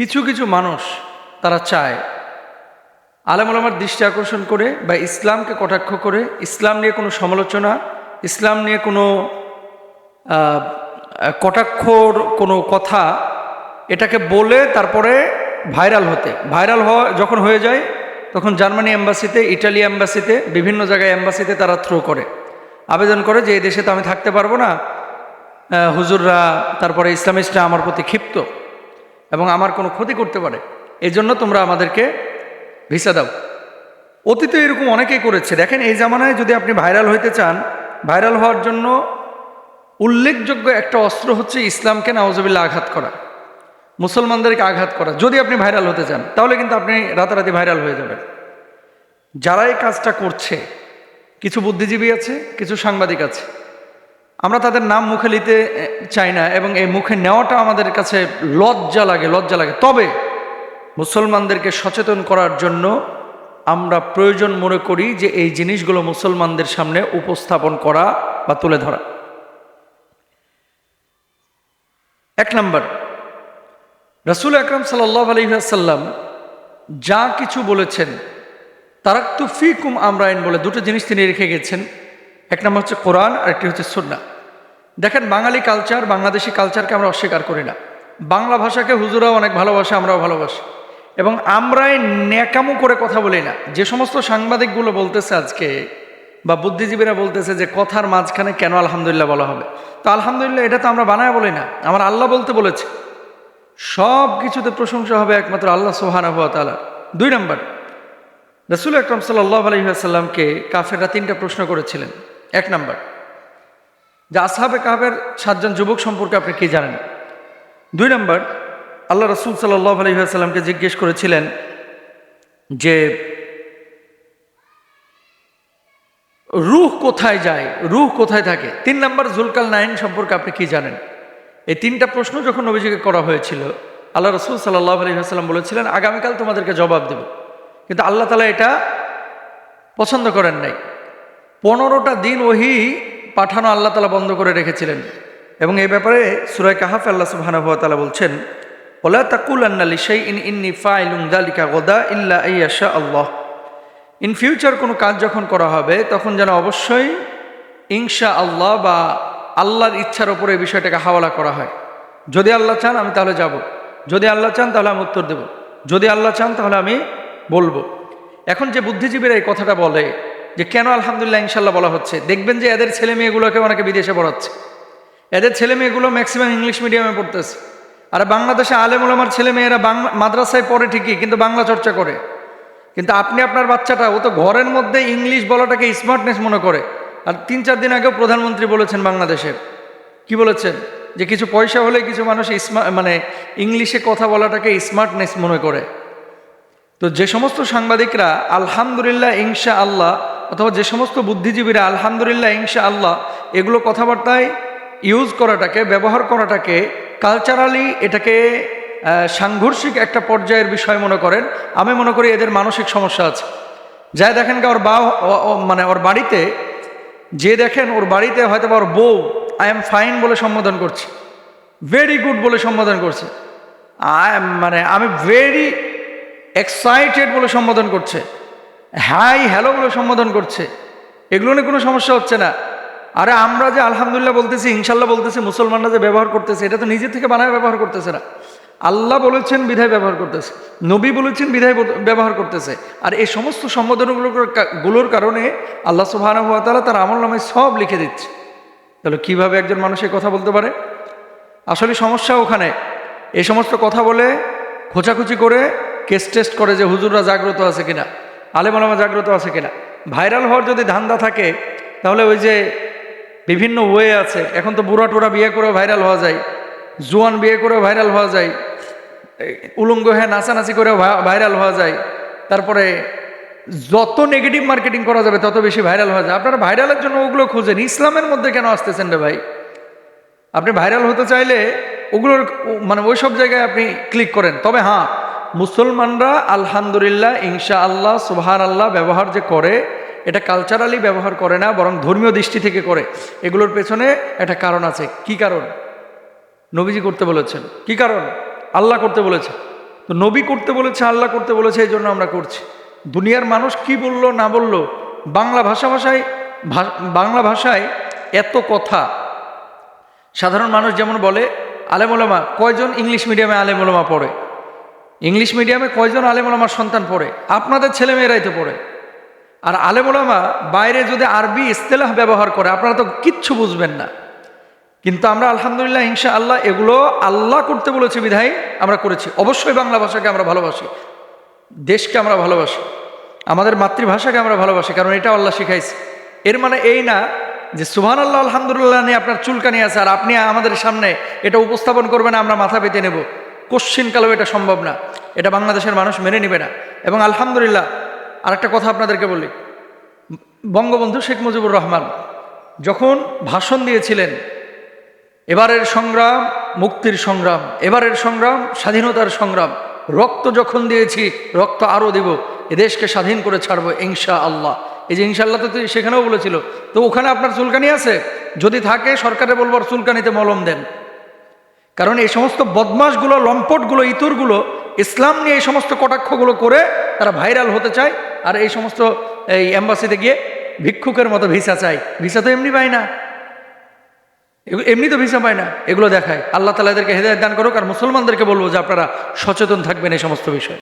কিছু কিছু মানুষ তারা চায় আলেমুলামার দৃষ্টি আকর্ষণ করে বা ইসলামকে কটাক্ষ করে, ইসলাম নিয়ে কোনো সমালোচনা, ইসলাম নিয়ে কোনো কটাক্ষর, কোনো কথা এটাকে বলে তারপরে ভাইরাল হতে। ভাইরাল হওয়া যখন হয়ে যায়, তখন জার্মানি অ্যাম্বাসিতে ইটালি অ্যাম্বাসিতে বিভিন্ন জায়গায় অ্যাম্বাসিতে তারা থ্রো করে। আবেদন করে যে, এই দেশে তো আমি থাকতে পারব না। হুজুররা, তারপরে ইসলামিস্টরা আমার প্রতি ক্ষিপ্ত। এবং আমার কোনো ক্ষতি করতে পারে। এই জন্য তোমরা আমাদেরকে ভিসা দাও। অতীতে এরকম অনেকেই করেছে। দেখেন, এই জামানায় যদি আপনি ভাইরাল হইতে চান, ভাইরাল হওয়ার জন্য উল্লেখযোগ্য একটা অস্ত্র হচ্ছে ইসলামকে নওয়াজবিল্লা আঘাত করা। মুসলমানদেরকে আঘাত করা। যদি আপনি ভাইরাল হতে চান, তাহলে কিন্তু আপনি রাতারাতি ভাইরাল হয়ে যাবেন। যারা এই কাজটা করছে, কিছু বুদ্ধিজীবী আছে, কিছু সাংবাদিক আছে। আমরা তাদের নাম মুখে নিতে চাই না এবং এই মুখে নেওয়াটা আমাদের কাছে লজ্জা লাগে লজ্জা লাগে। তবে মুসলমানদেরকে সচেতন করার জন্য আমরা প্রয়োজন মনে করি যে এই জিনিসগুলো মুসলমানদের সামনে উপস্থাপন করা বা তুলে ধরা। এক নম্বর, রসুল আকরম সাল্লাহ আলহিহাসাল্লাম যা কিছু বলেছেন, তারাক্তু ফিকুম আমরাইন বলে দুটো জিনিস তিনি রেখে গেছেন। এক নম্বর হচ্ছে কোরআন আর একটি হচ্ছে সুন্না দেখেন বাঙালি কালচার বাংলাদেশি কালচারকে আমরা অস্বীকার করি না। বাংলা ভাষাকে হুজুরাও অনেক ভালোবাসে, আমরাও ভালোবাসি। এবং আমরাই ন্যাকামো করে কথা বলি না। যে সমস্ত সাংবাদিকগুলো বলতেছে আজকে, বা বুদ্ধিজীবীরা বলতেছে যে কথার মাঝখানে কেন আলহামদুলিল্লাহ বলা হবে? তো আলহামদুলিল্লাহ এটা তো আমরা বানায় বলি না। আমার আল্লাহ বলতে বলেছে। সব কিছুতে প্রশংসা হবে একমাত্র আল্লাহ সোহানা হুয়া তালা দুই নম্বর, রসুল আকরম সাল্লাহ আলহিহাসাল্লামকে কাফেররা তিনটা প্রশ্ন করেছিলেন। এক নম্বর যে আসহাবে কাহের সাতজন যুবক সম্পর্কে আপনি কি জানেন? দুই নম্বর, আল্লাহ রসুল সাল্লাহ আলহিহাসাল্লামকে জিজ্ঞেস করেছিলেন যে, রুহ কোথায় যায়? রুহ কোথায় থাকে? তিন নম্বর, জুলকাল নাইন সম্পর্কে আপনি কি জানেন? এই তিনটা প্রশ্ন যখন নবীজিকে করা হয়েছিল, আল্লাহ রসুল সাল্লাহ আলহিহাসাল্লাম বলেছিলেন, আগামীকাল তোমাদেরকে জবাব দেব। কিন্তু আল্লাহ তালা এটা পছন্দ করেন নাই। পনেরোটা দিন ওহি পাঠানো আল্লাহ তালা বন্ধ করে রেখেছিলেন। এবং এই ব্যাপারে সুরায় কাহাফ আল্লাহ সুবাহানুভাতালা বলছেন, ওলা তাকুল আন্নালি সেই ইন ইন্নি ফাইলুং দালিকা গোদা ইল্লা ইয়াশা আল্লাহ। ইন ফিউচার কোনো কাজ যখন করা হবে, তখন যেন অবশ্যই ইনশা আল্লাহ বা আল্লাহর ইচ্ছার ওপরে এই বিষয়টাকে হাওয়ালা করা হয়। যদি আল্লাহ চান, আমি তাহলে যাব। যদি আল্লাহ চান, তাহলে আমি উত্তর দেব। যদি আল্লাহ চান, তাহলে আমি বলব। এখন যে বুদ্ধিজীবীরা এই কথাটা বলে যে কেন আলহামদুলিল্লাহ ইনশাল্লাহ বলা হচ্ছে? দেখবেন যে এদের ছেলে মেয়েগুলোকে অনেকে বিদেশে পড়াচ্ছে। এদের ছেলে মেয়েগুলো ম্যাক্সিমাম ইংলিশ মিডিয়ামে পড়তেছে। আর বাংলাদেশে আলেম আলেমুলামার ছেলে মেয়েরা বাংলা মাদ্রাসায় পড়ে ঠিকই, কিন্তু বাংলা চর্চা করে। কিন্তু আপনি আপনার বাচ্চাটা, ও তো ঘরের মধ্যে ইংলিশ বলাটাকে স্মার্টনেস মনে করে। আর তিন চার দিন আগেও প্রধানমন্ত্রী বলেছেন বাংলাদেশের। কি বলেছেন? যে কিছু পয়সা হলে কিছু মানুষ মানে ইংলিশে কথা বলাটাকে স্মার্টনেস মনে করে। তো যে সমস্ত সাংবাদিকরা, আলহামদুলিল্লাহ ইনশা আল্লাহ অথবা যে সমস্ত বুদ্ধিজীবীরা আলহামদুলিল্লাহ ইনশা আল্লাহ এগুলো কথাবার্তায় ইউজ করাটাকে, ব্যবহার করাটাকে কালচারালি এটাকে সাংঘর্ষিক একটা পর্যায়ের বিষয় মনে করেন। আমি মনে করি এদের মানসিক সমস্যা আছে। যাই দেখেন কি, ওর বা মানে ওর বাড়িতে, যে দেখেন ওর বাড়িতে হয়তো বা ওর বউ আই এম ফাইন বলে সম্বোধন করছে। ভেরি গুড বলে সম্বোধন করছে। আই মানে আমি ভেরি এক্সাইটেড বলে সম্বোধন করছে। হাই, হ্যালো বলে সম্বোধন করছে। এগুলো নিয়ে কোনো সমস্যা হচ্ছে না। আরে আমরা যে আলহামদুলিল্লাহ বলতেছি, ইনশাল্লাহ বলতেছি, মুসলমানরা যে ব্যবহার করতেছে, এটা তো নিজে থেকে বানায় ব্যবহার করতেছে না। আল্লাহ বলেছেন বিধায় ব্যবহার করতেছে, নবী বলেছেন বিধায় ব্যবহার করতেছে। আর এই সমস্ত সম্বোধনগুলোর গুলোর কারণে আল্লাহ সুবাহানা হুয়া তালা তার আমল নামে সব লিখে দিচ্ছে। তাহলে কীভাবে একজন মানুষ এই কথা বলতে পারে? আসলে সমস্যা ওখানে। এই সমস্ত কথা বলে খোঁচাখুচি করে কেস টেস্ট করে যে হুজুররা জাগ্রত আছে কিনা। আলেমালামা জাগ্রত আছে কিনা? ভাইরাল হওয়ার যদি ধান্দা থাকে, তাহলে ওই যে বিভিন্ন ওয়ে আছে, এখন তো বুড়া টুরা বিয়ে করেও ভাইরাল হওয়া যায়, জোয়ান বিয়ে করেও ভাইরাল হওয়া যায়, উলঙ্গ হয়ে নাচানাচি করেও ভা- ভাইরাল হওয়া যায়, তারপরে যত নেগেটিভ মার্কেটিং করা যাবে, তত বেশি ভাইরাল হওয়া যায়। আপনারা ভাইরালের জন্য ওগুলো খুঁজেন, ইসলামের মধ্যে কেন আসতেছেন রে ভাই? আপনি ভাইরাল হতে চাইলে ওগুলোর মানে ওই সব জায়গায় আপনি ক্লিক করেন। তবে হ্যাঁ মুসলমানরা আলহামদুলিল্লাহ ইনশা আল্লাহ সুবহান আল্লাহ ব্যবহার যে করে, এটা কালচারালি ব্যবহার করে না, বরং ধর্মীয় দৃষ্টি থেকে করে। এগুলোর পেছনে একটা কারণ আছে। কি কারণ? নবীজি করতে বলেছেন। কি কারণ? আল্লাহ করতে বলেছেন। তো নবী করতে বলেছে, আল্লাহ করতে বলেছে, এই জন্য আমরা করছি। দুনিয়ার মানুষ কি বলল, না বলল? বাংলা ভাষা ভাষায় বাংলা ভাষায় এত কথা। সাধারণ মানুষ যেমন বলে আলেমোলামা কয়জন ইংলিশ মিডিয়ামে আলেমোলামা পড়ে? ইংলিশ মিডিয়ামে কয়জন আলেমোলামার সন্তান পড়ে? আপনাদের ছেলেমেয়েরাই তো পড়ে। আর আলেমোলামা বাইরে যদি আরবি ইস্তেলাহ ব্যবহার করে, আপনারা তো কিচ্ছু বুঝবেন না। কিন্তু আমরা আলহামদুলিল্লাহ ইনশা আল্লাহ এগুলো আল্লাহ করতে বলেছে বিধায় আমরা করেছি। অবশ্যই বাংলা ভাষাকে আমরা ভালোবাসি। দেশকে আমরা ভালোবাসি। আমাদের মাতৃভাষাকে আমরা ভালোবাসি, কারণ এটা আল্লাহ শিখাইছে। এর মানে এই না যে সুহান আল্লাহ আলহামদুলিল্লাহ নিয়ে আপনার চুলকানি আছে, আর আপনি আমাদের সামনে এটা উপস্থাপন করবেন, আমরা মাথা পেতে নেব। কোশ্চিনকালেও এটা সম্ভব না। এটা বাংলাদেশের মানুষ মেনে নেবে না। এবং আলহামদুলিল্লাহ, আরেকটা কথা আপনাদেরকে বলি। বঙ্গবন্ধু শেখ মুজিবুর রহমান যখন ভাষণ দিয়েছিলেন, এবারের সংগ্রাম, মুক্তির সংগ্রাম, এবারের সংগ্রাম, স্বাধীনতার সংগ্রাম, রক্ত যখন দিয়েছি, রক্ত আরও দেব এদেশকে স্বাধীন করে ছাড়বো ইনশা আল্লাহ এই যে ইনশাল্লাহ তো সেখানেও বলেছিল, তো ওখানে আপনার চুলকানি আছে? যদি থাকে, সরকারে বলব, আর চুলকানিতে মলম দেন। কারণ এই সমস্ত বদমাশগুলো, লম্পটগুলো, ইতুরগুলো ইসলাম নিয়ে এই সমস্ত কটাক্ষগুলো করে তারা ভাইরাল হতে চায় আর এই সমস্ত এই অ্যাম্বাসিতে গিয়ে ভিক্ষুকের মতো ভিসা চায়। ভিসা তো এমনি পায় না। এমনি তো ভিসা পায় না। এগুলো দেখায়। আল্লাহ তালা এদেরকে হেদায়ত দান করুক আর মুসলমানদেরকে বলব যে আপনারা সচেতন থাকবেন এই সমস্ত বিষয়ে।